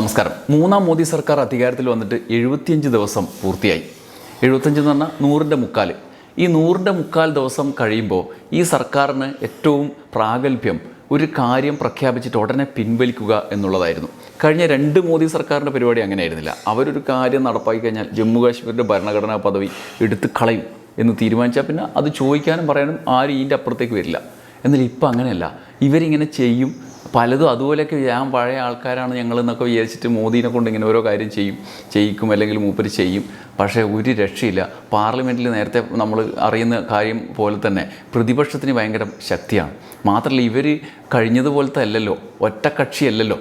നമസ്കാരം. മൂന്നാം മോദി സർക്കാർ അധികാരത്തിൽ വന്നിട്ട് എഴുപത്തിയഞ്ച് ദിവസം പൂർത്തിയായി. എഴുപത്തഞ്ച് എന്ന് പറഞ്ഞാൽ നൂറിന്റെ മുക്കാൽ ഈ നൂറിന്റെ മുക്കാൽ ദിവസം കഴിയുമ്പോൾ ഈ സർക്കാരിന് ഏറ്റവും പ്രാഗൽഭ്യം ഒരു കാര്യം പ്രഖ്യാപിച്ചിട്ട് ഉടനെ പിൻവലിക്കുക എന്നുള്ളതായിരുന്നു. കഴിഞ്ഞ രണ്ട് മോദി സർക്കാരിന്റെ പരിപാടി അങ്ങനെയായിരുന്നില്ല. അവരൊരു കാര്യം നടപ്പാക്കി കഴിഞ്ഞാൽ ജമ്മു കാശ്മീരിന്റെ ഭരണഘടനാ പദവി എടുത്ത് കളയും എന്ന് തീരുമാനിച്ചാൽ പിന്നെ അത് ചോദിക്കാനും പറയാനും ആരും ഇതിന്റെ അപ്പുറത്തേക്ക് വരില്ല. എന്നാൽ ഇപ്പം അങ്ങനെയല്ല. ഇവരിങ്ങനെ ചെയ്യും പലതും അതുപോലെയൊക്കെ ഞാൻ പഴയ ആൾക്കാരാണ് ഞങ്ങൾ എന്നൊക്കെ വിചാരിച്ചിട്ട് മോദീനെ കൊണ്ട് ഇങ്ങനെ ഓരോ കാര്യം ചെയ്യും ചെയ്യിക്കും അല്ലെങ്കിൽ മൂപ്പര് ചെയ്യും. പക്ഷേ ഒരു രക്ഷയില്ല. പാർലമെന്റിൽ നേരത്തെ നമ്മൾ അറിയുന്ന കാര്യം പോലെ തന്നെ പ്രതിപക്ഷത്തിന് ഭയങ്കര ശക്തിയാണ്. മാത്രമല്ല ഇവർ കഴിഞ്ഞതുപോലത്തെ അല്ലല്ലോ ഒറ്റക്കക്ഷിയല്ലല്ലോ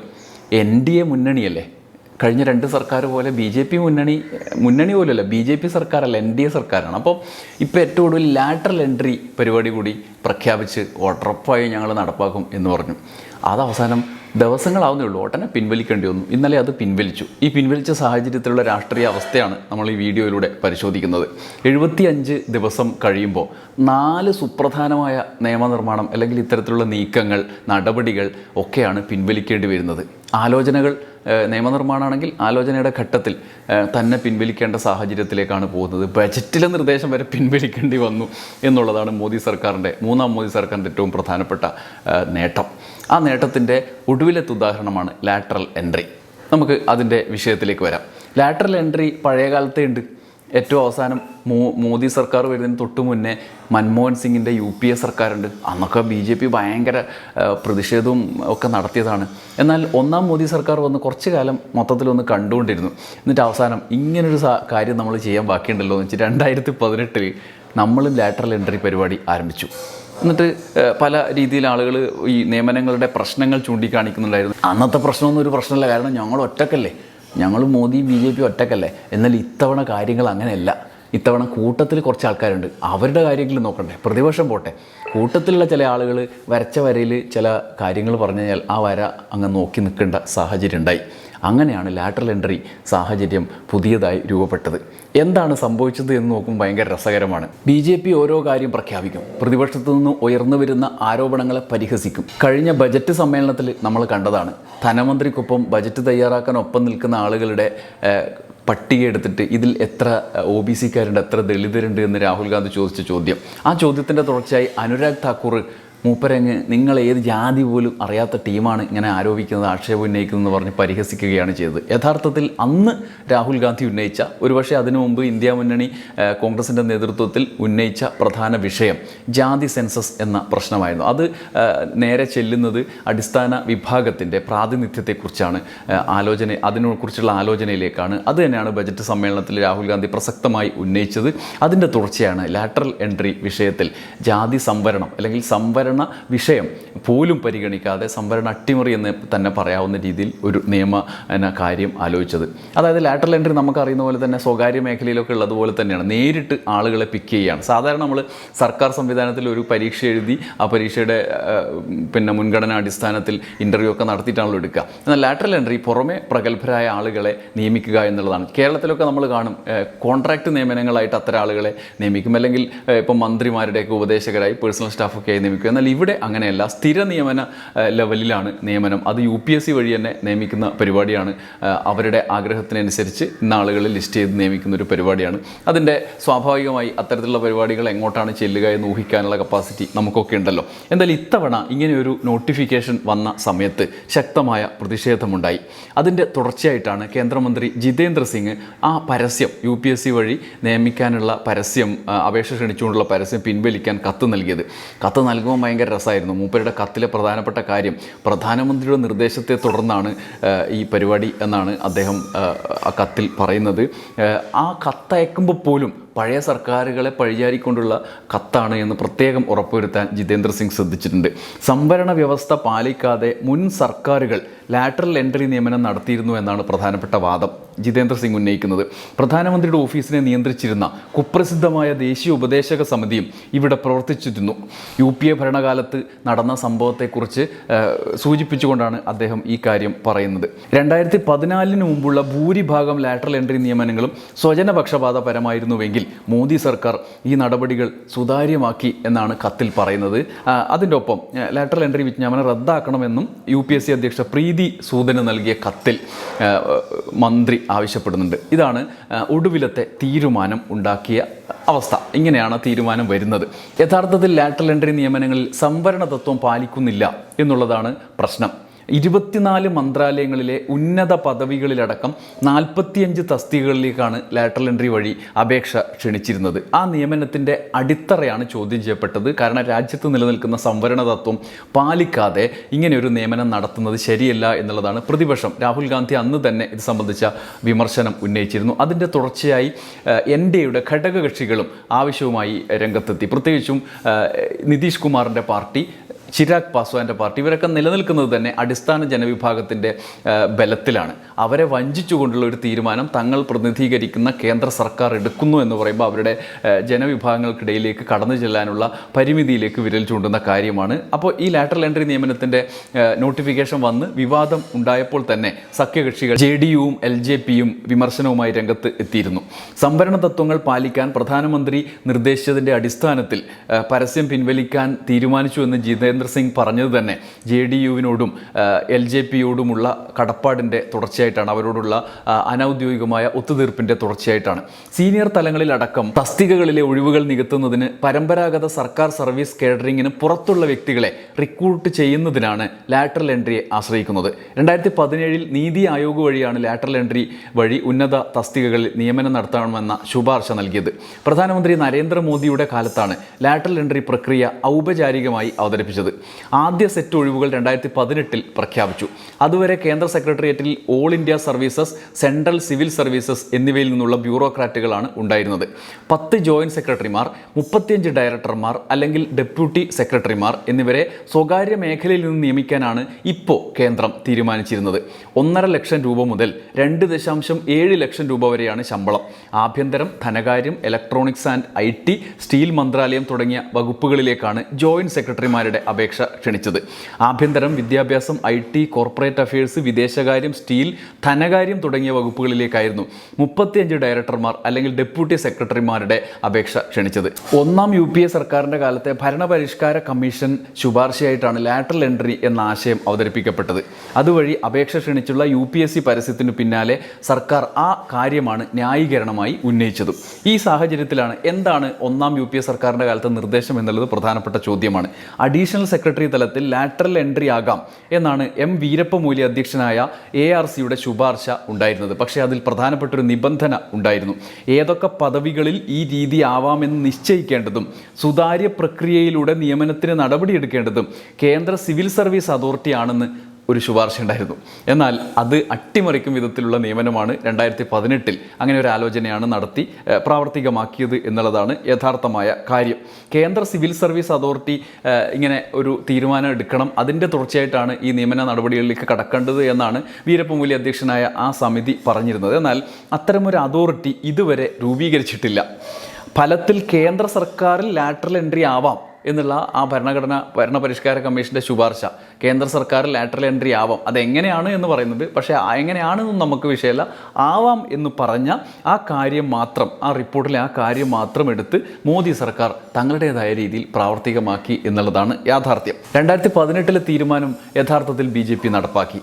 എൻ ഡി എ മുന്നണിയല്ലേ? കഴിഞ്ഞ രണ്ട് സർക്കാർ പോലെ ബി ജെ പി മുന്നണി മുന്നണി പോലുമല്ല ബി ജെ പി സർക്കാരല്ല എൻ ഡി എ സർക്കാരാണ്. അപ്പോൾ ഇപ്പോൾ ഏറ്റവും കൂടുതൽ ലാറ്ററൽ എൻട്രി പരിപാടി കൂടി പ്രഖ്യാപിച്ച് ഉറപ്പായി ഞങ്ങൾ നടപ്പാക്കും എന്ന് പറഞ്ഞു. അത് അവസാനം ദിവസങ്ങളാവുന്നേ ഉള്ളൂ. ഉടനെ പിൻവലിക്കേണ്ടി വന്നു. ഇന്നലെ അത് പിൻവലിച്ചു. ഈ പിൻവലിച്ച സാഹചര്യത്തിലുള്ള രാഷ്ട്രീയ അവസ്ഥയാണ് നമ്മൾ ഈ വീഡിയോയിലൂടെ പരിശോധിക്കുന്നത്. എഴുപത്തിയഞ്ച് ദിവസം കഴിയുമ്പോൾ നാല് സുപ്രധാനമായ നിയമനിർമ്മാണം അല്ലെങ്കിൽ ഇത്തരത്തിലുള്ള നീക്കങ്ങൾ നടപടികൾ ഒക്കെയാണ് പിൻവലിക്കേണ്ടി വരുന്നത്. ആലോചനകൾ നിയമനിർമ്മാണമാണെങ്കിൽ ആലോചനയുടെ ഘട്ടത്തിൽ തന്നെ പിൻവലിക്കേണ്ട സാഹചര്യത്തിലേക്കാണ് പോകുന്നത്. ബജറ്റിലെ നിർദ്ദേശം വരെ പിൻവലിക്കേണ്ടി വന്നു എന്നുള്ളതാണ് മോദി സർക്കാരിന്റെ മൂന്നാം മോദി സർക്കാരിന്റെ ഏറ്റവും പ്രധാനപ്പെട്ട നേട്ടം. ആ നേട്ടത്തിന്റെ ഒടുവിലത്തെ ഉദാഹരണമാണ് ലാറ്ററൽ എൻട്രി നമുക്ക് അതിന്റെ വിഷയത്തിലേക്ക് വരാം. ലാറ്ററൽ എൻട്രി പഴയ കാലത്തെ ഉണ്ട്. ഏറ്റവും അവസാനം മോ മോദി സർക്കാർ വരുന്നതിന് തൊട്ട് മുന്നേ മൻമോഹൻ സിംഗിന്റെ യു പി എ സർക്കാരുണ്ട്. അന്നൊക്കെ ബി ജെ പി ഭയങ്കര പ്രതിഷേധവും ഒക്കെ നടത്തിയതാണ്. എന്നാൽ ഒന്നാം മോദി സർക്കാർ വന്ന് കുറച്ച് കാലം മൊത്തത്തിലൊന്ന് കണ്ടുകൊണ്ടിരുന്നു. എന്നിട്ട് അവസാനം ഇങ്ങനൊരു കാര്യം നമ്മൾ ചെയ്യാൻ ബാക്കിയുണ്ടല്ലോ എന്ന് വെച്ചാൽ രണ്ടായിരത്തി പതിനെട്ടിൽ നമ്മളും ലാറ്ററൽ എൻട്രി പരിപാടി ആരംഭിച്ചു. എന്നിട്ട് പല രീതിയിൽ ആളുകൾ ഈ നിയമനങ്ങളുടെ പ്രശ്നങ്ങൾ ചൂണ്ടിക്കാണിക്കുന്നുണ്ടായിരുന്നു. അന്നത്തെ പ്രശ്നമൊന്നും ഒരു പ്രശ്നമല്ല. കാരണം ഞങ്ങൾ ഒറ്റക്കല്ലേ. ഞങ്ങൾ മോദി ബി ജെ പി ഒറ്റക്കല്ലേ. എന്നാൽ ഇത്തവണ കാര്യങ്ങൾ അങ്ങനെയല്ല. ഇത്തവണ കൂട്ടത്തിൽ കുറച്ച് ആൾക്കാരുണ്ട്. അവരുടെ കാര്യങ്ങൾ നോക്കണ്ടേ. പ്രതിപക്ഷം പോട്ടെ. കൂട്ടത്തിലുള്ള ചില ആളുകൾ വരച്ച വരയിൽ ചില കാര്യങ്ങൾ പറഞ്ഞു കഴിഞ്ഞാൽ ആ വര അങ്ങ് നോക്കി നിൽക്കേണ്ട സാഹചര്യം ഉണ്ടായി. അങ്ങനെയാണ് ലാറ്ററൽ എൻട്രി സാഹചര്യം പുതിയതായി രൂപപ്പെട്ടത്. എന്താണ് സംഭവിച്ചത് എന്ന് നോക്കുമ്പോൾ ഭയങ്കര രസകരമാണ്. ബി ജെ പി ഓരോ കാര്യം പ്രഖ്യാപിക്കും. പ്രതിപക്ഷത്തു നിന്ന് ഉയർന്നു വരുന്ന ആരോപണങ്ങളെ പരിഹസിക്കും. കഴിഞ്ഞ ബജറ്റ് സമ്മേളനത്തിൽ നമ്മൾ കണ്ടതാണ്. ധനമന്ത്രിക്കൊപ്പം ബജറ്റ് തയ്യാറാക്കാൻ ഒപ്പം നിൽക്കുന്ന ആളുകളുടെ പട്ടിക എടുത്തിട്ട് ഇതിൽ എത്ര ഒ ബി സിക്കാരുണ്ട് എത്ര ദളിതരുണ്ട് എന്ന് രാഹുൽ ഗാന്ധി ചോദിച്ച ചോദ്യം. ആ ചോദ്യത്തിന്റെ തുടർച്ചയായി അനുരാഗ് താക്കൂർ മൂപ്പരങ്ങ് നിങ്ങൾ ഏത് ജാതി പോലും അറിയാത്ത ടീമാണ് ഇങ്ങനെ ആരോപിക്കുന്നത് ആക്ഷേപം ഉന്നയിക്കുന്നതെന്ന് പറഞ്ഞ് പരിഹസിക്കുകയാണ് ചെയ്തത്. യഥാർത്ഥത്തിൽ അന്ന് രാഹുൽ ഗാന്ധി ഉന്നയിച്ച ഒരുപക്ഷെ അതിനു മുമ്പ് ഇന്ത്യ മുന്നണി കോൺഗ്രസിന്റെ നേതൃത്വത്തിൽ ഉന്നയിച്ച പ്രധാന വിഷയം ജാതി സെൻസസ് എന്ന പ്രശ്നമായിരുന്നു. അത് നേരെ ചെല്ലുന്നത് അടിസ്ഥാന വിഭാഗത്തിന്റെ പ്രാതിനിധ്യത്തെക്കുറിച്ചാണ് ആലോചന അതിനെക്കുറിച്ചുള്ള ആലോചനയിലേക്കാണ്. അത് തന്നെയാണ് ബജറ്റ് സമ്മേളനത്തിൽ രാഹുൽ ഗാന്ധി പ്രസക്തമായി ഉന്നയിച്ചത്. അതിന്റെ തുടർച്ചയാണ് ലാറ്ററൽ എൻട്രി വിഷയത്തിൽ ജാതി സംവരണം അല്ലെങ്കിൽ സംവരണ വിഷയം. പോലും പരിഗണിക്കാതെ സംവരണ അട്ടിമറി എന്ന് തന്നെ പറയാവുന്ന രീതിയിൽ ഒരു നിയമ കാര്യം ആലോചിച്ചത്. അതായത് ലാറ്ററൽ എൻട്രി നമുക്കറിയുന്ന പോലെ തന്നെ സ്വകാര്യ മേഖലയിലൊക്കെ ഉള്ളതുപോലെ തന്നെയാണ്. നേരിട്ട് ആളുകളെ പിക്ക് ചെയ്യുകയാണ്. സാധാരണ നമ്മൾ സർക്കാർ സംവിധാനത്തിൽ ഒരു പരീക്ഷ എഴുതി ആ പരീക്ഷയുടെ പിന്നെ മുൻഗണന അടിസ്ഥാനത്തിൽ ഇന്റർവ്യൂ ഒക്കെ നടത്തിയിട്ടാണല്ലോ എടുക്കുക. എന്നാൽ ലാറ്ററൽ എൻട്രി പുറമെ പ്രഗത്ഭരായ ആളുകളെ നിയമിക്കുക എന്നുള്ളതാണ്. കേരളത്തിലൊക്കെ നമ്മൾ കാണും കോൺട്രാക്ട് നിയമനങ്ങളായിട്ട് അത്തരം ആളുകളെ നിയമിക്കും. അല്ലെങ്കിൽ ഇപ്പം മന്ത്രിമാരുടെയൊക്കെ ഉപദേശകരായി പേഴ്സണൽ സ്റ്റാഫൊക്കെ ആയി നിയമിക്കും. എന്നാൽ ഇവിടെ അങ്ങനെയല്ല. സ്ഥിര നിയമന ലെവലിലാണ് നിയമനം. അത് യു പി എസ് സി വഴി തന്നെ നിയമിക്കുന്ന പരിപാടിയാണ്. അവരുടെ ആഗ്രഹത്തിനനുസരിച്ച് നാളുകളിൽ ലിസ്റ്റ് ചെയ്ത് നിയമിക്കുന്ന ഒരു പരിപാടിയാണ്. അതിന്റെ സ്വാഭാവികമായി അത്തരത്തിലുള്ള പരിപാടികൾ എങ്ങോട്ടാണ് ചെല്ലുക എന്ന് ഊഹിക്കാനുള്ള കപ്പാസിറ്റി നമുക്കൊക്കെ ഉണ്ടല്ലോ. എന്തായാലും ഇത്തവണ ഇങ്ങനെയൊരു നോട്ടിഫിക്കേഷൻ വന്ന സമയത്ത് ശക്തമായ പ്രതിഷേധമുണ്ടായി. അതിന്റെ തുടർച്ചയായിട്ടാണ് കേന്ദ്രമന്ത്രി ജിതേന്ദ്ര സിംഗ് ആ പരസ്യം യു പി എസ് സി വഴി നിയമിക്കാനുള്ള പരസ്യം അപേക്ഷ ക്ഷണിച്ചുകൊണ്ടുള്ള പരസ്യം പിൻവലിക്കാൻ കത്ത് നൽകിയത്. കത്ത് നൽകുമ്പോൾ ഭയങ്കര രസമായിരുന്നു. മൂപ്പരുടെ കത്തിലെ പ്രധാനപ്പെട്ട കാര്യം പ്രധാനമന്ത്രിയുടെ നിർദ്ദേശത്തെ തുടർന്നാണ് ഈ പരിപാടി എന്നാണ് അദ്ദേഹം ആ, കത്തിൽ പറയുന്നത്. ആ കത്തയക്കുമ്പോൾ പോലും പഴയ സർക്കാരുകളെ പഴിചാരിക്കൊണ്ടുള്ള കത്താണ് എന്ന് പ്രത്യേകം ഉറപ്പുവരുത്താൻ ജിതേന്ദ്ര സിംഗ് ശ്രദ്ധിച്ചിട്ടുണ്ട്. സംവരണ വ്യവസ്ഥ പാലിക്കാതെ മുൻ സർക്കാരുകൾ ലാറ്ററൽ എൻട്രി നിയമനം നടത്തിയിരുന്നു എന്നാണ് പ്രധാനപ്പെട്ട വാദം ജിതേന്ദ്ര സിംഗ് ഉന്നയിക്കുന്നത്. പ്രധാനമന്ത്രിയുടെ ഓഫീസിനെ നിയന്ത്രിച്ചിരുന്ന കുപ്രസിദ്ധമായ ദേശീയ ഉപദേശക സമിതിയും ഇവിടെ പ്രവർത്തിച്ചിരുന്നു. യു പി എ ഭരണകാലത്ത് നടന്ന സംഭവത്തെക്കുറിച്ച് സൂചിപ്പിച്ചുകൊണ്ടാണ് അദ്ദേഹം ഈ കാര്യം പറയുന്നത്. രണ്ടായിരത്തി പതിനാലിന് മുമ്പുള്ള ഭൂരിഭാഗം ലാറ്ററൽ എൻട്രി നിയമനങ്ങളും സ്വജനപക്ഷപാതപരമായിരുന്നുവെങ്കിലും എങ്കിൽ മോദി സർക്കാർ ഈ നടപടികൾ സുതാര്യമാക്കി എന്നാണ് കത്തിൽ പറയുന്നത്. അതിന്റെ ഒപ്പം ലാറ്ററൽ എൻട്രി വിജ്ഞാപനം റദ്ദാക്കണമെന്നും യു പി എസ് സി അധ്യക്ഷ പ്രീതി സൂദന് നൽകിയ കത്തിൽ മന്ത്രി ആവശ്യപ്പെടുന്നുണ്ട്. ഇതാണ് ഒടുവിലത്തെ തീരുമാനം ഉണ്ടാക്കിയ അവസ്ഥ. ഇങ്ങനെയാണ് തീരുമാനം വരുന്നത്. യഥാർത്ഥത്തിൽ ലാറ്ററൽ എൻട്രി നിയമനങ്ങളിൽ സംവരണ തത്വം പാലിക്കുന്നില്ല എന്നുള്ളതാണ് പ്രശ്നം. ഇരുപത്തിനാല് മന്ത്രാലയങ്ങളിലെ ഉന്നത പദവികളിലടക്കം നാൽപ്പത്തിയഞ്ച് തസ്തികകളിലേക്കാണ് ലാറ്ററൽ എൻട്രി വഴി അപേക്ഷ ക്ഷണിച്ചിരുന്നത്. ആ നിയമനത്തിന്റെ അടിത്തറയാണ് ചോദ്യം ചെയ്യപ്പെട്ടത്. കാരണം രാജ്യത്ത് നിലനിൽക്കുന്ന സംവരണ തത്വം പാലിക്കാതെ ഇങ്ങനെ ഒരു നിയമനം നടത്തുന്നത് ശരിയല്ല എന്നുള്ളതാണ് പ്രതിപക്ഷം. രാഹുൽ ഗാന്ധി അന്ന് തന്നെ ഇത് സംബന്ധിച്ച വിമർശനം ഉന്നയിച്ചിരുന്നു. അതിന്റെ തുടർച്ചയായി എൻ ഡി എയുടെ ഘടകകക്ഷികളും ആവശ്യവുമായി രംഗത്തെത്തി. പ്രത്യേകിച്ചും നിതീഷ് കുമാറിന്റെ പാർട്ടി ചിരാഗ് പാസ്വാന്റെ പാർട്ടി ഇവരൊക്കെ നിലനിൽക്കുന്നത് തന്നെ അടിസ്ഥാന ജനവിഭാഗത്തിന്റെ ബലത്തിലാണ്. അവരെ വഞ്ചിച്ചുകൊണ്ടുള്ള ഒരു തീരുമാനം തങ്ങൾ പ്രതിനിധീകരിക്കുന്ന കേന്ദ്ര സർക്കാർ എടുക്കുന്നു എന്ന് പറയുമ്പോൾ അവരുടെ ജനവിഭാഗങ്ങൾക്കിടയിലേക്ക് കടന്നു ചെല്ലാനുള്ള പരിമിതിയിലേക്ക് വിരൽ ചൂണ്ടുന്ന കാര്യമാണ്. അപ്പോൾ ഈ ലാറ്ററൽ എൻട്രി നിയമനത്തിന്റെ നോട്ടിഫിക്കേഷൻ വന്ന് വിവാദം ഉണ്ടായപ്പോൾ തന്നെ സഖ്യകക്ഷികൾ ജെ ഡി യുവും എൽ ജെ പിയും വിമർശനവുമായി രംഗത്ത് എത്തിയിരുന്നു. സംവരണ തത്വങ്ങൾ പാലിക്കാൻ പ്രധാനമന്ത്രി നിർദ്ദേശിച്ചതിന്റെ അടിസ്ഥാനത്തിൽ പരസ്യം പിൻവലിക്കാൻ തീരുമാനിച്ചു എന്ന് ജിതേന്ദ്ര സിംഗ് പറഞ്ഞത് തന്നെ. ജെ ഡി യുവിനോടും എൽ ജെ പിയോടുമുള്ള കടപ്പാടിന്റെ തുടർച്ചയായിട്ടാണ്. അവരോടുള്ള അനൗദ്യോഗികമായ ഒത്തുതീർപ്പിന്റെ തുടർച്ചയായിട്ടാണ്. സീനിയർ തലങ്ങളിലടക്കം തസ്തികകളിലെ ഒഴിവുകൾ നികത്തുന്നതിന് പരമ്പരാഗത സർക്കാർ സർവീസ് കേഡറിങ്ങിന് പുറത്തുള്ള വ്യക്തികളെ റിക്രൂട്ട് ചെയ്യുന്നതിനാണ് ലാറ്ററൽ എൻട്രിയെ ആശ്രയിക്കുന്നത്. രണ്ടായിരത്തി പതിനേഴിൽ നീതി ആയോഗ് വഴിയാണ് ലാറ്ററൽ എൻട്രി വഴി ഉന്നത തസ്തികകളിൽ നിയമനം നടത്തണമെന്ന ശുപാർശ നൽകിയത്. പ്രധാനമന്ത്രി നരേന്ദ്രമോദിയുടെ കാലത്താണ് ലാറ്ററൽ എൻട്രി പ്രക്രിയ ഔപചാരികമായി അവതരിപ്പിച്ചത്. ആദ്യ സെറ്റ് ഒഴിവുകൾ രണ്ടായിരത്തി പതിനെട്ടിൽ പ്രഖ്യാപിച്ചു. അതുവരെ കേന്ദ്ര സെക്രട്ടേറിയറ്റിൽ all India services central civil services എന്നിവയിൽ നിന്നുള്ള ബ്യൂറോക്രാറ്റുകളാണ് ഉണ്ടായിരുന്നത്. പത്ത് ജോയിന്റ് സെക്രട്ടറിമാർ മുപ്പത്തിയഞ്ച് ഡയറക്ടർമാർ അല്ലെങ്കിൽ ഡെപ്യൂട്ടി സെക്രട്ടറിമാർ എന്നിവരെ സ്വകാര്യ മേഖലയിൽ നിന്ന് നിയമിക്കാനാണ് ഇപ്പോൾ കേന്ദ്രം തീരുമാനിച്ചിരുന്നത്. ഒന്നര ലക്ഷം രൂപ മുതൽ രണ്ട് ദശാംശം ഏഴ് ലക്ഷം രൂപ വരെയാണ് ശമ്പളം. ആഭ്യന്തരം ധനകാര്യം electronics and I T steel മന്ത്രാലയം തുടങ്ങിയ വകുപ്പുകളിലേക്കാണ് ജോയിന്റ് സെക്രട്ടറിമാരുടെ അപേക്ഷ ക്ഷണിച്ചത്. ആഭ്യന്തരം വിദ്യാഭ്യാസം ഐ ടി കോർപ്പറേറ്റ് അഫയേഴ്സ് വിദേശകാര്യം സ്റ്റീൽ ധനകാര്യം തുടങ്ങിയ വകുപ്പുകളിലേക്കായിരുന്നു മുപ്പത്തിയഞ്ച് ഡയറക്ടർമാർ അല്ലെങ്കിൽ ഡെപ്യൂട്ടി സെക്രട്ടറിമാരുടെ അപേക്ഷ ക്ഷണിച്ചത്. ഒന്നാം യു പി എ സർക്കാരിന്റെ കാലത്തെ ഭരണപരിഷ്കാര കമ്മീഷൻ ശുപാർശയായിട്ടാണ് ലാറ്ററൽ എൻട്രി എന്ന ആശയം അവതരിപ്പിക്കപ്പെട്ടത്. അതുവഴി അപേക്ഷ ക്ഷണിച്ചുള്ള യു പി എസ് സി പരസ്യത്തിനു പിന്നാലെ സർക്കാർ ആ കാര്യമാണ് ന്യായീകരണമായി ഉന്നയിച്ചതും. ഈ സാഹചര്യത്തിലാണ് എന്താണ് ഒന്നാം യു പി എ സർക്കാരിന്റെ കാലത്തെ നിർദ്ദേശം എന്നുള്ളത് പ്രധാനപ്പെട്ട ചോദ്യമാണ്. അഡീഷണൽ സെക്രട്ടറി തലത്തിൽ ലാറ്ററൽ എൻട്രി ആകാം എന്നാണ് എം വീരപ്പമൂലി അധ്യക്ഷനായ എ ആർ സിയുടെ ശുപാർശ ഉണ്ടായിരുന്നത്. പക്ഷേ അതിൽ പ്രധാനപ്പെട്ടൊരു നിബന്ധന ഉണ്ടായിരുന്നു. ഏതൊക്കെ പദവികളിൽ ഈ രീതി ആവാമെന്ന് നിശ്ചയിക്കേണ്ടതും സുതാര്യ പ്രക്രിയയിലൂടെ നിയമനത്തിന് നടപടിയെടുക്കേണ്ടതും കേന്ദ്ര സിവിൽ സർവീസ് അതോറിറ്റി ആണെന്ന് ഒരു ശുപാർശ ഉണ്ടായിരുന്നു. എന്നാൽ അത് അട്ടിമറിക്കും വിധത്തിലുള്ള നിയമനമാണ് രണ്ടായിരത്തി പതിനെട്ടിൽ അങ്ങനെ ഒരു ആലോചനയാണ് നടത്തി പ്രാവർത്തികമാക്കിയത് എന്നുള്ളതാണ് യഥാർത്ഥമായ കാര്യം. കേന്ദ്ര സിവിൽ സർവീസ് അതോറിറ്റി ഇങ്ങനെ ഒരു തീരുമാനം എടുക്കണം അതിന്റെ തുടർച്ചയായിട്ടാണ് ഈ നിയമന നടപടികളിലേക്ക് കടക്കേണ്ടത് എന്നാണ് വീരപ്പമൂലി അധ്യക്ഷനായ ആ സമിതി പറഞ്ഞിരുന്നത്. എന്നാൽ അത്തരമൊരു അതോറിറ്റി ഇതുവരെ രൂപീകരിച്ചിട്ടില്ല. ഫലത്തിൽ കേന്ദ്ര സർക്കാരിൽ ലാറ്ററൽ എൻട്രി ആവാം. എന്നുള്ള ആ ഭരണഘടന ഭരണപരിഷ്കാര കമ്മീഷന്റെ ശുപാർശ. കേന്ദ്ര സർക്കാർ ലാറ്ററൽ എൻട്രി ആവാം. അതെങ്ങനെയാണ് എന്ന് പറയുന്നത്. പക്ഷേ എങ്ങനെയാണെന്നും നമുക്ക് വിഷയമല്ല. ആവാം എന്ന് പറഞ്ഞ ആ കാര്യം മാത്രം ആ റിപ്പോർട്ടിലെ ആ കാര്യം മാത്രം എടുത്ത് മോദി സർക്കാർ തങ്ങളുടേതായ രീതിയിൽ പ്രാവർത്തികമാക്കി എന്നുള്ളതാണ് യാഥാർത്ഥ്യം. രണ്ടായിരത്തി പതിനെട്ടിലെ തീരുമാനം യഥാർത്ഥത്തിൽ ബി നടപ്പാക്കി.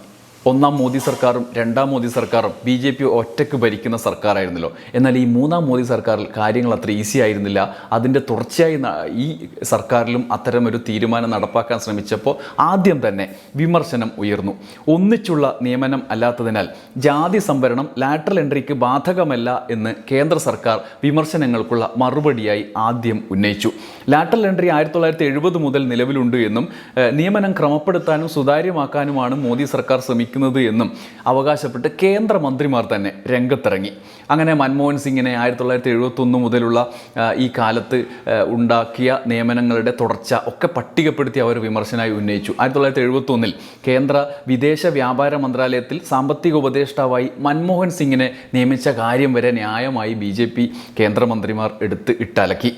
ഒന്നാം മോദി സർക്കാരും രണ്ടാം മോദി സർക്കാരും ബി ജെ പി ഒറ്റയ്ക്ക് ഭരിക്കുന്ന സർക്കാരായിരുന്നല്ലോ. എന്നാൽ ഈ മൂന്നാം മോദി സർക്കാരിൽ കാര്യങ്ങൾ അത്ര ഈസി ആയിരുന്നില്ല. അതിന്റെ തുടർച്ചയായി ഈ സർക്കാരിലും അത്തരമൊരു തീരുമാനം നടപ്പാക്കാൻ ശ്രമിച്ചപ്പോൾ ആദ്യം തന്നെ വിമർശനം ഉയർന്നു. ഒന്നിച്ചുള്ള നിയമനം അല്ലാത്തതിനാൽ ജാതി സംവരണം ലാറ്ററൽ എൻട്രിക്ക് ബാധകമല്ല എന്ന് കേന്ദ്ര സർക്കാർ വിമർശനങ്ങൾക്കുള്ള മറുപടിയായി ആദ്യം ഉന്നയിച്ചു. ലാറ്ററൽ എൻട്രി ആയിരത്തി തൊള്ളായിരത്തി എഴുപത് മുതൽ നിലവിലുണ്ട് എന്നും നിയമനം ക്രമപ്പെടുത്താനും സുതാര്യമാക്കാനുമാണ് മോദി സർക്കാർ ശ്രമിക്കുന്നത് എന്നും അവകാശപ്പെട്ട് കേന്ദ്രമന്ത്രിമാർ തന്നെ രംഗത്തിറങ്ങി. അങ്ങനെ മൻമോഹൻ സിംഗിനെ ആയിരത്തി തൊള്ളായിരത്തി എഴുപത്തൊന്ന് മുതലുള്ള ഈ കാലത്ത് ഉണ്ടാക്കിയ നിയമനങ്ങളുടെ തുടർച്ച ഒക്കെ പട്ടികപ്പെടുത്തി അവർ വിമർശനമായി ഉന്നയിച്ചു. ആയിരത്തി തൊള്ളായിരത്തി എഴുപത്തൊന്നിൽ കേന്ദ്ര വിദേശ വ്യാപാര മന്ത്രാലയത്തിൽ സാമ്പത്തിക ഉപദേഷ്ടാവായി മൻമോഹൻ സിംഗിനെ നിയമിച്ച കാര്യം വരെ ന്യായമായി ബി ജെ പി കേന്ദ്രമന്ത്രിമാർ എടുത്ത് ഇട്ടലക്കി.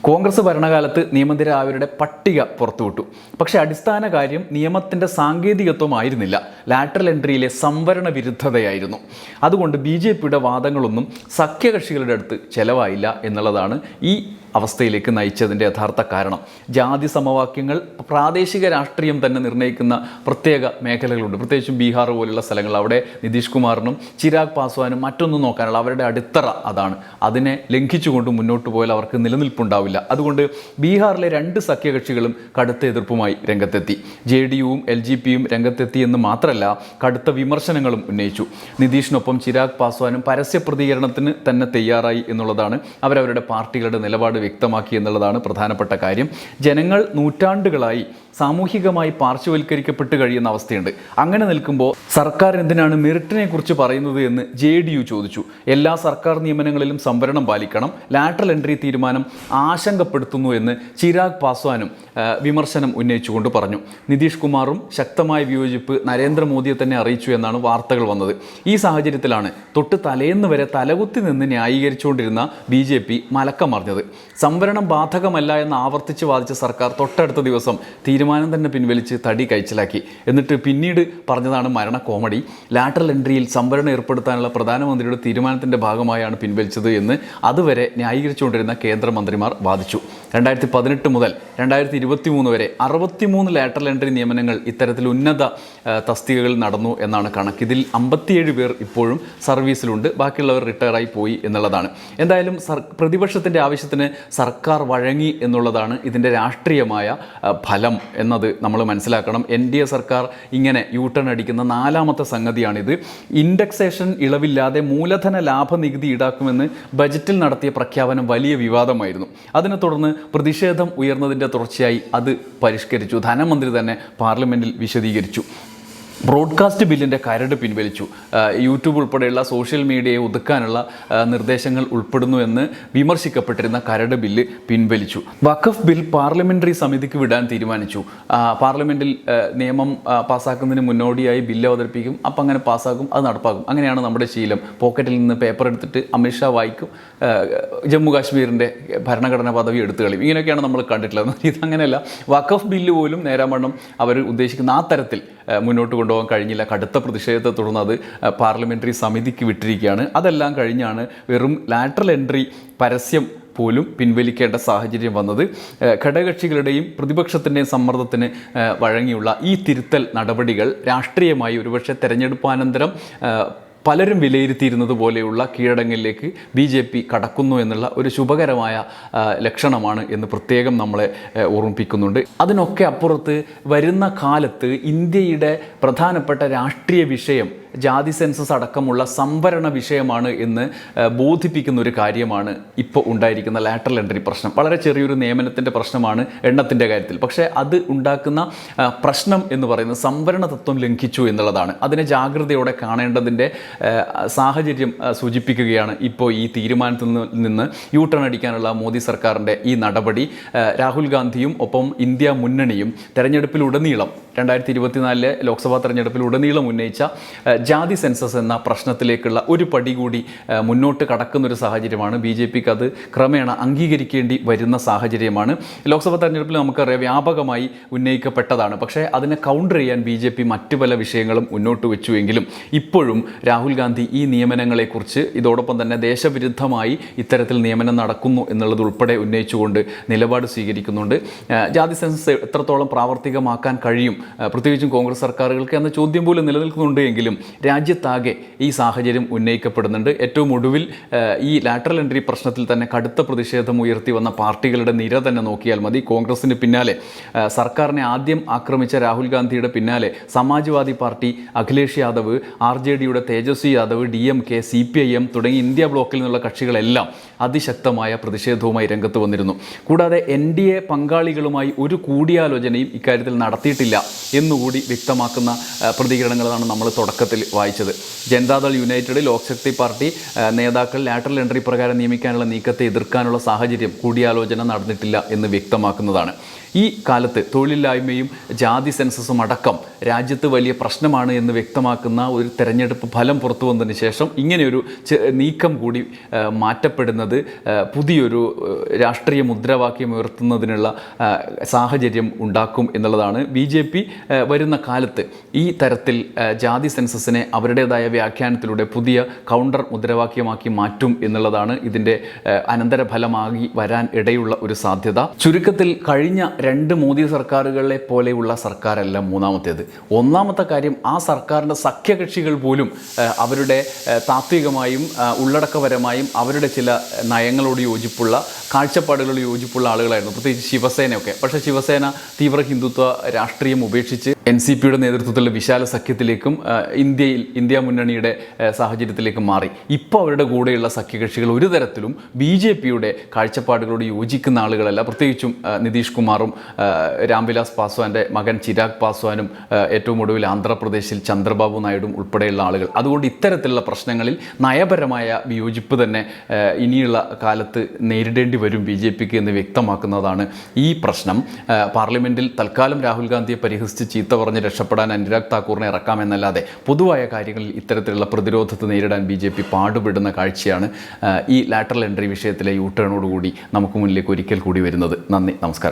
കോൺഗ്രസ് ഭരണകാലത്ത് നിയമനിരായവരുടെ പട്ടിക പുറത്തുവിട്ടു. പക്ഷേ അടിസ്ഥാന കാര്യം നിയമത്തിന്റെ സാങ്കേതികത്വമായിരുന്നില്ല ലാറ്ററൽ എൻട്രിയിലെ സംവരണ വിരുദ്ധതയായിരുന്നു അതുകൊണ്ട് ബി ജെ പിയുടെ വാദങ്ങളൊന്നും സഖ്യകക്ഷികളുടെ അടുത്ത് ചെലവായില്ല എന്നുള്ളതാണ് ഈ അവസ്ഥയിലേക്ക് നയിച്ചതിന്റെ യഥാർത്ഥ കാരണം. ജാതി സമവാക്യങ്ങൾ പ്രാദേശിക രാഷ്ട്രീയം തന്നെ നിർണയിക്കുന്ന പ്രത്യേക മേഖലകളുണ്ട്. പ്രത്യേകിച്ചും ബീഹാർ പോലുള്ള സ്ഥലങ്ങൾ. അവിടെ നിതീഷ് കുമാറിനും ചിരാഗ് പാസ്വാനും മറ്റൊന്നും നോക്കാനുള്ള അവരുടെ അടിത്തറ അതാണ്. അതിനെ ലംഘിച്ചുകൊണ്ട് മുന്നോട്ട് പോയാൽ അവർക്ക് നിലനിൽപ്പുണ്ടാവില്ല. അതുകൊണ്ട് ബീഹാറിലെ രണ്ട് സഖ്യകക്ഷികളും കടുത്ത എതിർപ്പുമായി രംഗത്തെത്തി. ജെ ഡി യുവും എൽ ജി പിയും രംഗത്തെത്തി എന്ന് മാത്രമല്ല കടുത്ത വിമർശനങ്ങളും ഉന്നയിച്ചു. നിതീഷിനൊപ്പം ചിരാഗ് പാസ്വാനും പരസ്യ പ്രതികരണത്തിന് തന്നെ തയ്യാറായി എന്നുള്ളതാണ് അവരവരുടെ പാർട്ടികളുടെ നിലപാട് വ്യക്തമാക്കി എന്നുള്ളതാണ് പ്രധാനപ്പെട്ട കാര്യം. ജനങ്ങൾ നൂറ്റാണ്ടുകളായി സാമൂഹികമായി പാർശ്വവൽക്കരിക്കപ്പെട്ട് കഴിയുന്ന അവസ്ഥയുണ്ട്. അങ്ങനെ നിൽക്കുമ്പോൾ സർക്കാർ എന്തിനാണ് മെറിറ്റിനെ കുറിച്ച് പറയുന്നത് എന്ന് ജെ ഡി യു ചോദിച്ചു. എല്ലാ സർക്കാർ നിയമനങ്ങളിലും സംവരണം പാലിക്കണം. ലാറ്ററൽ എൻട്രി തീരുമാനം ആശങ്കപ്പെടുത്തുന്നു എന്ന് ചിരാഗ് പാസ്വാനും വിമർശനം ഉന്നയിച്ചുകൊണ്ട് പറഞ്ഞു. നിതീഷ് കുമാറും ശക്തമായ വിയോജിപ്പ് നരേന്ദ്രമോദിയെ തന്നെ അറിയിച്ചു എന്നാണ് വാർത്തകൾ വന്നത്. ഈ സാഹചര്യത്തിലാണ് തൊട്ട് തലേന്ന് വരെ തലകുത്തി നിന്ന് ന്യായീകരിച്ചുകൊണ്ടിരുന്ന ബി ജെ പി മലക്കം മറിഞ്ഞത്. സംവരണം ബാധകമല്ല എന്ന് ആവർത്തിച്ച് വാദിച്ച സർക്കാർ തൊട്ടടുത്ത ദിവസം തന്നെ പിൻവലിച്ച് തടി കഴിച്ചിലാക്കി എന്നിട്ട് പിന്നീട് പറഞ്ഞതാണ് മരണ കോമഡി. ലാറ്ററൽ എൻട്രിയിൽ സംവരണം ഏർപ്പെടുത്താനുള്ള പ്രധാനമന്ത്രിയുടെ തീരുമാനത്തിന്റെ ഭാഗമായാണ് പിൻവലിച്ചത് എന്ന് അതുവരെ ന്യായീകരിച്ചുകൊണ്ടിരുന്ന കേന്ദ്രമന്ത്രിമാർ വാദിച്ചു. രണ്ടായിരത്തി പതിനെട്ട് മുതൽ രണ്ടായിരത്തി ഇരുപത്തി മൂന്ന് വരെ അറുപത്തിമൂന്ന് ലാറ്ററൽ എൻട്രി നിയമനങ്ങൾ ഇത്തരത്തിൽ ഉന്നത തസ്തികകളിൽ നടന്നു എന്നാണ് കണക്ക്. ഇതിൽ അമ്പത്തിയേഴ് പേർ ഇപ്പോഴും സർവീസിലുണ്ട്. ബാക്കിയുള്ളവർ റിട്ടയറായി പോയി എന്നുള്ളതാണ്. എന്തായാലും സർ പ്രതിപക്ഷത്തിന്റെ ആവശ്യത്തിന് സർക്കാർ വഴങ്ങി എന്നുള്ളതാണ് ഇതിന്റെ രാഷ്ട്രീയമായ ഫലം എന്നത് നമ്മൾ മനസ്സിലാക്കണം. എൻ ഡി എ സർക്കാർ ഇങ്ങനെ യൂട്ടേൺ അടിക്കുന്ന നാലാമത്തെ സംഗതിയാണിത്. ഇൻഡക്സേഷൻ ഇളവില്ലാതെ മൂലധന ലാഭനികുതി ഈടാക്കുമെന്ന് ബജറ്റിൽ നടത്തിയ പ്രഖ്യാപനം വലിയ വിവാദമായിരുന്നു. അതിനെ തുടർന്ന് പ്രതിഷേധം ഉയർന്നതിന്റെ തുടർച്ചയായി അത് പരിഷ്കരിച്ചു. ധനമന്ത്രി തന്നെ പാർലമെന്റിൽ വിശദീകരിച്ചു. ബ്രോഡ്കാസ്റ്റ് ബില്ലിന്റെ കരട് പിൻവലിച്ചു. യൂട്യൂബ് ഉൾപ്പെടെയുള്ള സോഷ്യൽ മീഡിയയെ ഒതുക്കാനുള്ള നിർദ്ദേശങ്ങൾ ഉൾപ്പെടുന്നു എന്ന് വിമർശിക്കപ്പെട്ടിരുന്ന കരട് ബില്ല് പിൻവലിച്ചു. വഖഫ് ബിൽ പാർലമെന്ററി സമിതിക്ക് വിടാൻ തീരുമാനിച്ചു. പാർലമെന്റിൽ നിയമം പാസ്സാക്കുന്നതിന് മുന്നോടിയായി ബില്ല് അവതരിപ്പിക്കും അപ്പം അങ്ങനെ പാസ്സാക്കും അത് നടപ്പാക്കും അങ്ങനെയാണ് നമ്മുടെ ശീലം. പോക്കറ്റിൽ നിന്ന് പേപ്പർ എടുത്തിട്ട് അമിത്ഷാ വായിക്കും ജമ്മു കാശ്മീരിന്റെ ഭരണഘടനാ പദവി എടുത്തു കളയും. ഇങ്ങനെയൊക്കെയാണ് നമ്മൾ കണ്ടിട്ടുള്ളത്. ഇതങ്ങനെയല്ല വഖഫ് ബില്ല് പോലും നേരാമണ്ണം അവർ ഉദ്ദേശിക്കുന്ന ആ തരത്തിൽ മുന്നോട്ട് കൊണ്ടുപോകാൻ കഴിഞ്ഞില്ല. കടുത്ത പ്രതിഷേധത്തെ തുടർന്ന് അത് പാർലമെന്ററി സമിതിക്ക് വിട്ടിരിക്കുകയാണ്. അതെല്ലാം കഴിഞ്ഞാണ് വെറും ലാറ്ററൽ എൻട്രി പരസ്യം പോലും പിൻവലിക്കേണ്ട സാഹചര്യം വന്നത്. ഘടകക്ഷികളുടെയും പ്രതിപക്ഷത്തിന്റെയും സമ്മർദ്ദത്തിന് വഴങ്ങിയുള്ള ഈ തിരുത്തൽ നടപടികൾ രാഷ്ട്രീയമായി ഒരുപക്ഷെ തെരഞ്ഞെടുപ്പാനന്തരം പലരും വിലയിരുത്തിയിരുന്നത് പോലെയുള്ള കീഴടങ്ങിലേക്ക് ബി ജെ പി കടക്കുന്നു എന്നുള്ള ഒരു ശുഭകരമായ ലക്ഷണമാണ് എന്ന് പ്രത്യേകം നമ്മളെ ഓർമ്മിപ്പിക്കുന്നുണ്ട്. അതിനൊക്കെ അപ്പുറത്ത് വരുന്ന കാലത്ത് ഇന്ത്യയുടെ പ്രധാനപ്പെട്ട രാഷ്ട്രീയ വിഷയം ജാതി സെൻസസ് അടക്കമുള്ള സംവരണ വിഷയമാണ് എന്ന് ബോധിപ്പിക്കുന്ന ഒരു കാര്യമാണ് ഇപ്പോൾ ഉണ്ടായിരിക്കുന്ന ലാറ്ററൽ എൻട്രി പ്രശ്നം. വളരെ ചെറിയൊരു നിയമനത്തിന്റെ പ്രശ്നമാണ് എണ്ണത്തിന്റെ കാര്യത്തിൽ. പക്ഷേ അത് ഉണ്ടാക്കുന്ന പ്രശ്നം എന്ന് പറയുന്നത് സംവരണ തത്വം ലംഘിച്ചു എന്നുള്ളതാണ്. അതിനെ ജാഗ്രതയോടെ കാണേണ്ടതിന്റെ സാഹചര്യം സൂചിപ്പിക്കുകയാണ് ഇപ്പോൾ ഈ തീരുമാനത്തിൽ നിന്ന് യു ടേൺ അടിക്കാനുള്ള മോദി സർക്കാരിന്റെ ഈ നടപടി. രാഹുൽ ഗാന്ധിയും ഒപ്പം ഇന്ത്യ മുന്നണിയും തെരഞ്ഞെടുപ്പിലുടനീളം രണ്ടായിരത്തി ഇരുപത്തിനാലിലെ ലോക്സഭാ തെരഞ്ഞെടുപ്പിലുടനീളം ഉന്നയിച്ച ജാതി സെൻസസ് എന്ന പ്രശ്നത്തിലേക്കുള്ള ഒരു പടി കൂടി മുന്നോട്ട് കടക്കുന്നൊരു സാഹചര്യമാണ്. ബി ജെ പിക്ക് അത് ക്രമേണ അംഗീകരിക്കേണ്ടി വരുന്ന സാഹചര്യമാണ്. ലോക്സഭാ തെരഞ്ഞെടുപ്പിൽ നമുക്കറിയാം വ്യാപകമായി ഉന്നയിക്കപ്പെട്ടതാണ്. പക്ഷേ അതിനെ കൗണ്ടർ ചെയ്യാൻ ബി ജെ പി മറ്റു പല വിഷയങ്ങളും മുന്നോട്ട് വെച്ചുവെങ്കിലും ഇപ്പോഴും രാഹുൽ ഗാന്ധി ഈ നിയമനങ്ങളെക്കുറിച്ച് ഇതോടൊപ്പം തന്നെ ദേശവിരുദ്ധമായി ഇത്തരത്തിൽ നിയമനം നടക്കുന്നു എന്നുള്ളത് ഉൾപ്പെടെ ഉന്നയിച്ചുകൊണ്ട് നിലപാട് സ്വീകരിക്കുന്നുണ്ട്. ജാതി സെൻസസ് എത്രത്തോളം പ്രാവർത്തികമാക്കാൻ കഴിയും പ്രത്യേകിച്ചും കോൺഗ്രസ് സർക്കാരുകൾക്ക് എന്ന ചോദ്യം പോലും നിലനിൽക്കുന്നുണ്ട് എങ്കിലും രാജ്യത്താകെ ഈ സാഹചര്യം ഉന്നയിക്കപ്പെടുന്നുണ്ട്. ഏറ്റവും ഒടുവിൽ ഈ ലാറ്ററൽ എൻട്രി പ്രശ്നത്തിൽ തന്നെ കടുത്ത പ്രതിഷേധം ഉയർത്തി വന്ന പാർട്ടികളുടെ നിര തന്നെ നോക്കിയാൽ മതി. കോൺഗ്രസിന് പിന്നാലെ സർക്കാരിനെ ആദ്യം ആക്രമിച്ച രാഹുൽ ഗാന്ധിയുടെ പിന്നാലെ Samajwadi party Akhilesh Yadav R J ഡിയുടെ Tejashwi Yadav D M K C P I M തുടങ്ങി ഇന്ത്യ ബ്ലോക്കിൽ നിന്നുള്ള കക്ഷികളെല്ലാം അതിശക്തമായ പ്രതിഷേധവുമായി രംഗത്ത് വന്നിരുന്നു. കൂടാതെ എൻ ഡി എ പങ്കാളികളുമായി ഒരു കൂടിയാലോചനയും ഇക്കാര്യത്തിൽ നടത്തിയിട്ടില്ല എന്നുകൂടി വ്യക്തമാക്കുന്ന പ്രതികരണങ്ങളാണ് നമ്മൾ തുടക്കത്തിൽ വായിച്ചത്. ജനതാദൾ യുണൈറ്റഡ് ലോക്ശക്തി പാർട്ടി നേതാക്കൾ ലാറ്ററൽ എൻട്രി പ്രകാരം നിയമിക്കാനുള്ള നീക്കത്തെ എതിർക്കാനുള്ള സാഹചര്യം കൂടിയാലോചന നടന്നിട്ടില്ല എന്ന് വ്യക്തമാക്കുന്നതാണ്. ഈ കാലത്ത് തൊഴിലില്ലായ്മയും ജാതി സെൻസസും അടക്കം രാജ്യത്ത് വലിയ പ്രശ്നമാണ് എന്ന് വ്യക്തമാക്കുന്ന ഒരു തെരഞ്ഞെടുപ്പ് ഫലം പുറത്തു വന്നതിന് ശേഷം ഇങ്ങനെയൊരു നീക്കം കൂടി മാറ്റപ്പെടുന്നത് പുതിയൊരു രാഷ്ട്രീയ മുദ്രാവാക്യം ഉയർത്തുന്നതിനുള്ള സാഹചര്യം ഉണ്ടാക്കും എന്നുള്ളതാണ്. ബി ജെ പി വരുന്ന കാലത്ത് ഈ തരത്തിൽ ജാതി സെൻസസിനെ അവരുടേതായ വ്യാഖ്യാനത്തിലൂടെ പുതിയ കൗണ്ടർ മുദ്രാവാക്യമാക്കി മാറ്റും എന്നുള്ളതാണ് ഇതിന്റെ അനന്തരഫലമായി വരാൻ ഇടയുള്ള ഒരു സാധ്യത. ചുരുക്കത്തിൽ കഴിഞ്ഞ രണ്ട് മോദി സർക്കാരുകളെ പോലെയുള്ള സർക്കാരല്ല മൂന്നാമത്തേത്. ഒന്നാമത്തെ കാര്യം ആ സർക്കാരിന്റെ സഖ്യകക്ഷികൾ പോലും അവരുടെ താത്വികമായും ഉള്ളടക്കപരമായും അവരുടെ ചില നയങ്ങളോട് യോജിപ്പുള്ള കാഴ്ചപ്പാടുകളോട് യോജിപ്പുള്ള ആളുകളായിരുന്നു. പ്രത്യേകിച്ച് ശിവസേനയൊക്കെ. പക്ഷേ ശിവസേന തീവ്ര ഹിന്ദുത്വ രാഷ്ട്രീയം ഉപേക്ഷിച്ച് എൻ സി പിയുടെ നേതൃത്വത്തിലുള്ള വിശാല സഖ്യത്തിലേക്കും ഇന്ത്യയിൽ ഇന്ത്യ മുന്നണിയുടെ സാഹചര്യത്തിലേക്കും മാറി. ഇപ്പോൾ അവരുടെ കൂടെയുള്ള സഖ്യകക്ഷികൾ ഒരു തരത്തിലും ബി ജെ പിയുടെ കാഴ്ചപ്പാടുകളോട് യോജിക്കുന്ന ആളുകളല്ല. പ്രത്യേകിച്ചും നിതീഷ് കുമാറും രാംവിലാസ് പാസ്വാന്റെ മകൻ ചിരാഗ് പാസ്വാനും ഏറ്റവും ഒടുവിൽ ആന്ധ്രാപ്രദേശിൽ ചന്ദ്രബാബു നായിഡും ഉൾപ്പെടെയുള്ള ആളുകൾ. അതുകൊണ്ട് ഇത്തരത്തിലുള്ള പ്രശ്നങ്ങളിൽ നയപരമായ വിയോജിപ്പ് തന്നെ ഇനിയുള്ള കാലത്ത് നേരിടേണ്ടി വരും ബി ജെ പിക്ക് എന്ന് വ്യക്തമാക്കുന്നതാണ് ഈ പ്രശ്നം. പാർലമെന്റിൽ തൽക്കാലം രാഹുൽ ഗാന്ധിയെ പരിഹസിച്ച് ചീത്ത പറഞ്ഞ് രക്ഷപ്പെടാൻ അനുരാഗ് താക്കൂറിനെ ഇറക്കാമെന്നല്ലാതെ പൊതുവായ കാര്യങ്ങളിൽ ഇത്തരത്തിലുള്ള പ്രതിരോധത്തെ നേരിടാൻ ബി ജെ പി പാടുപെടുന്ന കാഴ്ചയാണ് ഈ ലാറ്ററൽ എൻട്രി വിഷയത്തിലെ യൂ ടേണോടുകൂടി നമുക്ക് മുന്നിലേക്ക് ഒരിക്കൽ കൂടി വരുന്നത്. നന്ദി നമസ്കാരം.